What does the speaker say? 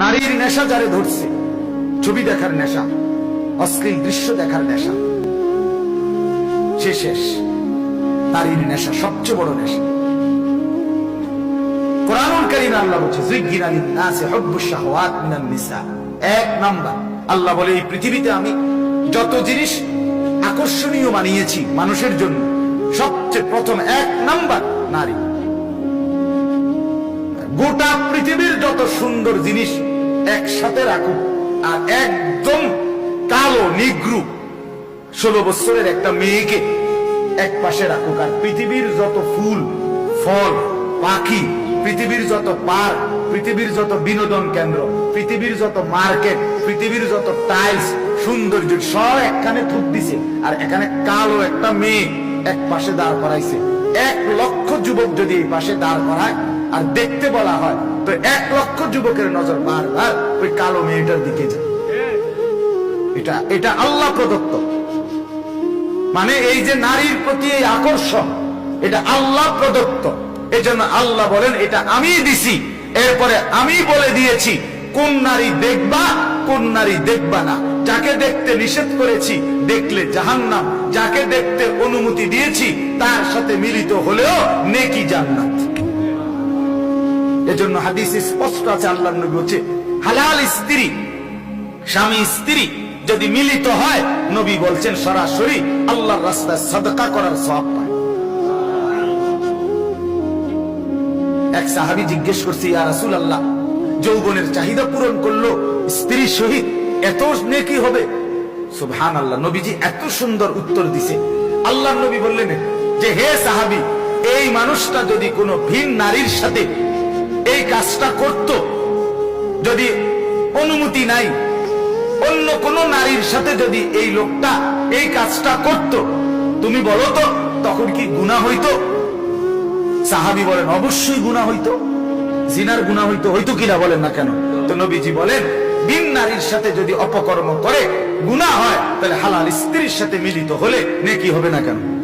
নারীর নেশা যারে ধরছে, ছবি দেখার নেশা, অশ্লীল দৃশ্য দেখার নেশা, সে শেষ। নারীর নেশা সবচেয়ে বড় নেশা। আল্লাহ বলছে নিসা। এক নাম্বার, আল্লাহ বলে, এই পৃথিবীতে আমি যত জিনিস আকর্ষণীয় বানিয়েছি মানুষের জন্য, সবচেয়ে প্রথম এক নাম্বার নারী। গোটা পৃথিবীর যত সুন্দর জিনিস একসাথে রাখুক আর একদম কালো, নিগ্রু ষোলো বছরের একটা মেয়েকে এক পাশে রাখুক। আর পৃথিবীর যত ফুল, ফল, পাখি, পৃথিবীর যত পার্ক, পৃথিবীর যত বিনোদন কেন্দ্র, পৃথিবীর যত মার্কেট, পৃথিবীর যত টাইলস, সৌন্দর্য, সব একখানে থুপ দিছে। আর এখানে কালো একটা মেয়ে এক পাশে দাঁড় করাইছে। এক লক্ষ যুবক যদি এই পাশে দাঁড় করায়, আর দেখতে বলা হয় তো এক লক্ষ যুবকের নজর বারবার ওই কালো মেয়েটার দিকে যায়। এটা এটা আল্লাহ প্রদত্ত। মানে এই যে নারীর প্রতি এই আকর্ষণ, এটা আল্লাহ প্রদত্ত। এই জন্য আল্লাহ বলেন, এটা আমি দিছি। এরপরে আমি বলে দিয়েছি, কোন নারী দেখবা, কোন নারী দেখবা না। যাকে দেখতে নিষেধ করেছি, দেখলে জাহান্নাম। যাকে দেখতে অনুমতি দিয়েছি, তার সাথে মিলিত হলেও নেকি জান্নাত। এজন্য হাদিস স্পষ্ট আছে আল্লাহ নবী বলছে হালাল স্ত্রী, স্বামী স্ত্রী যদি মিলিত হয়, নবী বলছেন সরাসরি আল্লাহর রাস্তায় সদকা করার সব পায়। এক সাহাবি জিজ্ঞেস করছে, ইয়া রাসূল আল্লাহ যৌবনের চাহিদা পূরণ করল স্ত্রী সহিত, এত নেকি হবে? সুবহান আল্লাহ নবীজি এত সুন্দর উত্তর দিছে। আল্লাহ নবী বললেন যে, হে সাহাবি, এই মানুষটা যদি কোনো ভিন নারীর সাথে কাজটা করত। যদি অনুমতি নাই, অন্য কোন নারীর সাথে যদি এই লোকটা এই কাজটা করত, তুমি বলো তো, তখন কি গুণা হইতো? সাহাবি বলেন, অবশ্যই গুণা হইতো। জিনার গুণা হইতো হইতো কিনা বলেন না কেন? তো নবীজি বলেন, বিন নারীর সাথে যদি অপকর্ম করে গুণা হয়, তাহলে হালাল স্ত্রীর সাথে মিলিত হলে নেকি হবে না কেন?